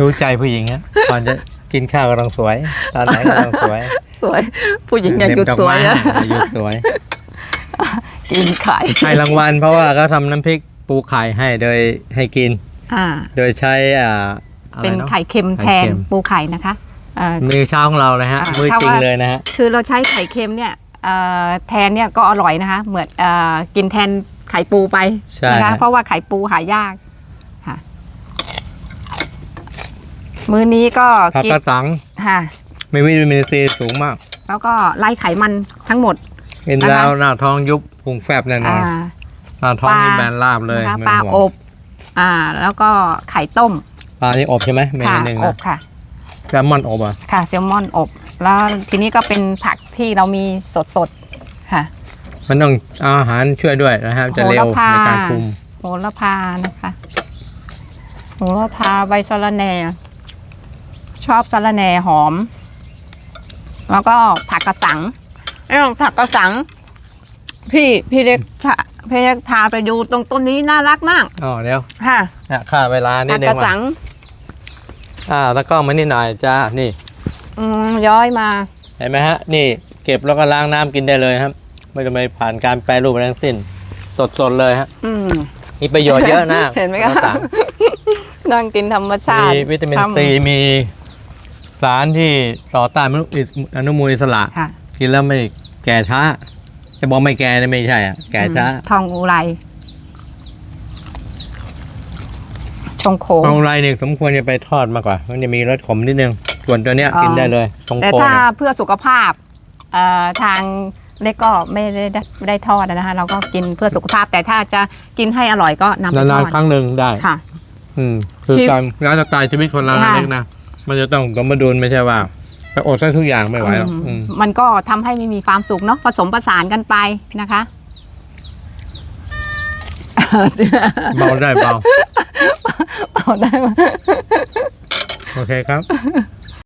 รู้ใจผู้หญิงอะก่อนจะกินข้าวก็ต้องสวย ตอนไหนก็ต้องสวยสวย ผู้หญิงอยากหยุดเด็บสวยดอะอกไม้หยุดสวย กินไข่ให้รางวัลเพราะว่าก็ทำน้ำพริกปูไข่ให้โดยให้กิน อ่า โดยใช้อ่าอะไรเป็นเนาะไข่เค็มไข่แทนเค็ม ปูไข่นะคะอ่ามือเช้าของเราเลยฮะอ่ามือถ้าจริงว่า เลยนะฮะ คือเราใช้ไข่เค็มเนี่ยเอ่อแทนเนี่ยก็อร่อยนะคะ เหมือนเอ่อกินแทนไข่ปูไปใช่นะคะ ฮะ เพราะว่าไข่ปูหายากค่ะ มื้อนี้ก็ผักกินกระสังค่ะมีวิตามินซีสูงมากแล้วก็ไล่ไขมันทั้งหมด กินนะคะแล้วหน้าท้องยุบพุงแฟบแน่นอนอ่า หน้าท้องปลานี่แบนราบเลยนะคะไม่ปลาห่วงอบ อ่า แล้วก็ไข่ต้มปลานี่อบใช่ไหมเมนูค่ะหนึ่งอนะบค่ะ แซลมอนอบอะค่ะแซลมอนอบ แล้วทีนี้ก็เป็นผักที่เรามีสดๆค่ะ มันต้องเอาอาหารช่วยด้วยนะครับจะเร็วโหระพา ในการคุมโหระพานะคะโหระพาใบสะระแหน่ ชอบสะระแหน่หอม แล้วก็ผักกระสังไอ้ผักกระสัง พี่พี่เล็กทาพี่เล็กทาไปดูตรงต้นนี้น่ารักมากอ๋อเดี๋ยวค่ะเนี่ยค่าเวลานิผัดกนึกงระสัว่ะงอ่าแล้วก็มานิดหน่อยจ้านี่ อืมย้อยมา เห็นไหมฮะ นี่เก็บแล้วก็ล้างน้ำกินได้เลยครับ ไม่ต้องไปผ่านการแปรรูปอะไรทั้งสิ้น สดๆเลยฮะ อืม มีประโยชน์เยอะนะ เห็นไหมคะข้าวสารนั่งกินธรรมชามีติวิตามินทำซีมี สารที่ต่อต้านอนุมูลอิสระ ค่ะกินแล้วไม่แก่ช้า จะบอกไม่แก่เนี่ยไม่ใช่อะแก่ช้าอืมทองอุไร ชงโขงของไรเนี่ยสมควรจะไปทอดมากกว่า มันจะมีรสขมนิดนึง ส่วนตัวเนี้ยอ๋อ กินได้เลยตรงแต่โคนถ้าเนี่ยเพื่อสุขภาพเอ่อทางเล็กก็ไม่ได้ได้ไม่ได้ทอดนะคะ เราก็กินเพื่อสุขภาพ แต่ถ้าจะกินให้อร่อยก็นำไปทนานอๆดครั้งหนึ่งได้ ค่ะ อืมคือชีวิตการร้านสไตล์ชีวิตคนเราค่ะ เล็กนะ มันจะต้องสมดุลไม่ใช่ว่าไปอดได้ทุกอย่างไม่ไหวหรอกอืมอืมมันก็ทำให้ไม่มีความสุขเนาะผสมผสานกันไปนะคะ เบาได้เบา เอาได้ไหม โอเคครับ